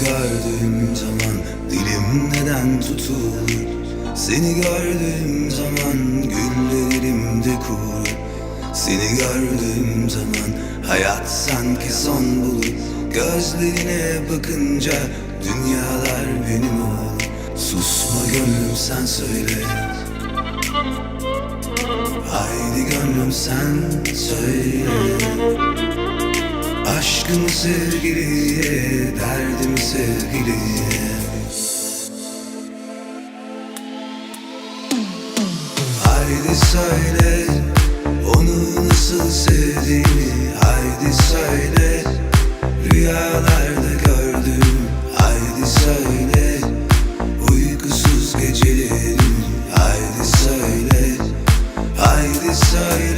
gördüğüm zaman dilim neden tutulur? Seni gördüğüm zaman güllerimde kurur Seni gördüğüm zaman hayat sanki son bulur. Gözlerine bakınca dünyalar benim olur. Susma gönlüm sen söyle. Haydi gönlüm sen söyle Aşkımı sevgiliye, derdimi sevgiliye. Haydi söyle onu nasıl sevdiğini Haydi söyle rüyalarda gördüm. Haydi söyle uykusuz gecelerim Haydi söyle Haydi söyle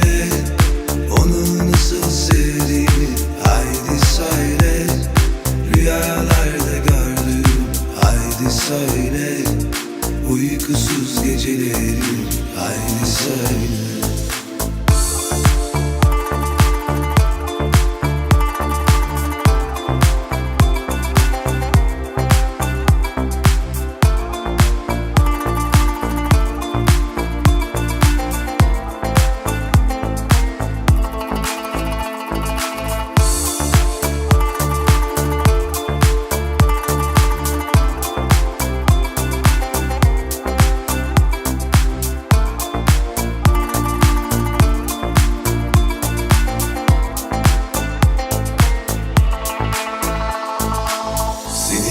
uykusuz gecelerim Haydi söyle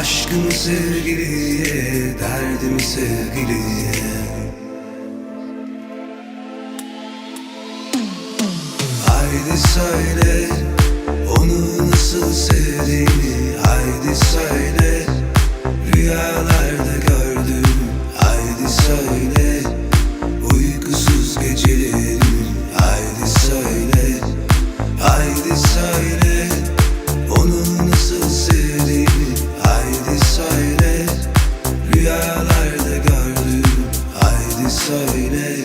Aşkımı sevgiliye, derdimi sevgiliye. Haydi söyle, onu nasıl sevdiğini Haydi söyle, söyle.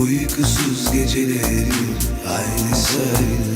Uykusuz gecelerim Haydi söyle